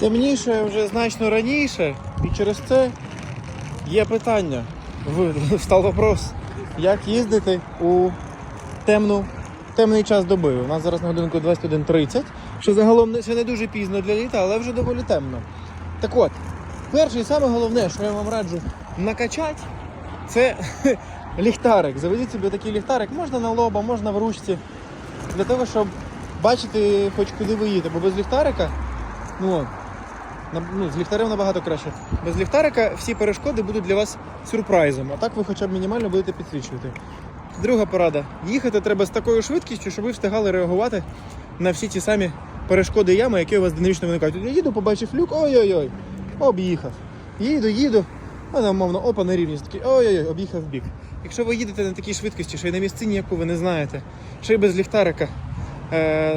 Темніше вже значно раніше, і через це є питання. Встав вопрос, як їздити у темну, темний час доби. У нас зараз на годинку 21.30, що загалом ще не дуже пізно для літа, але вже доволі темно. Так от, перше і саме головне, що я вам раджу накачати, це ліхтарик. Заведіть собі такий ліхтарик, можна на лоба, можна в ручці, для того, щоб бачити хоч куди ви їдете, бо без ліхтарика, ну, ну, з ліхтарем набагато краще. Без ліхтарика всі перешкоди будуть для вас сюрпризом, а так ви хоча б мінімально будете підсвічувати. Друга порада. Їхати треба з такою швидкістю, щоб ви встигали реагувати на всі ті самі перешкоди ями, які у вас динамічно виникають. Я їду, побачив люк, ой-ой-ой, об'їхав. Їду, їду, а там, мовно, опа на рівність такий, ой-ой-ой, об'їхав бік. Якщо ви їдете на такій швидкості, що й на місцині, яку ви не знаєте, ще й без ліхтарика,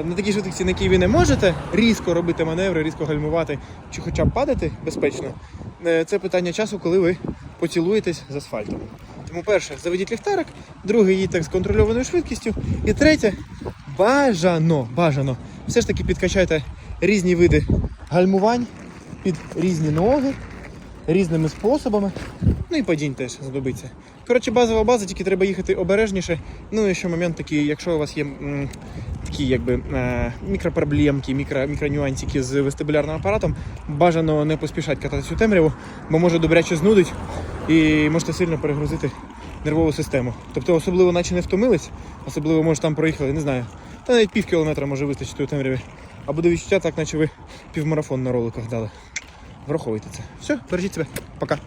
на такій швидкості, на якій ви не можете різко робити маневри, різко гальмувати чи хоча б падати безпечно, е, це питання часу, коли ви поцілуєтесь з асфальтом. Тому перше, заведіть ліхтарик, друге, їдьте з контрольованою швидкістю. І третє, бажано, бажано, все ж таки підкачайте різні види гальмувань під різні ноги, різними способами. Ну і падінь теж знадобиться. Коротше, базова база, тільки треба їхати обережніше. Ну і ще момент такий, якщо у вас є такі якби е, мікропроблемки, мікро, мікронюансики з вестибулярним апаратом, бажано не поспішати кататися у темряву, бо може добряче знудить і можете сильно перегрузити нервову систему. Тобто, особливо наче не втомились, особливо може там проїхали, не знаю. Та навіть пів кілометра може вистачити у темряві. А буде відчуття так, наче ви півмарафон на роликах дали. Враховуйте це. Все, бережіть себе. Пока.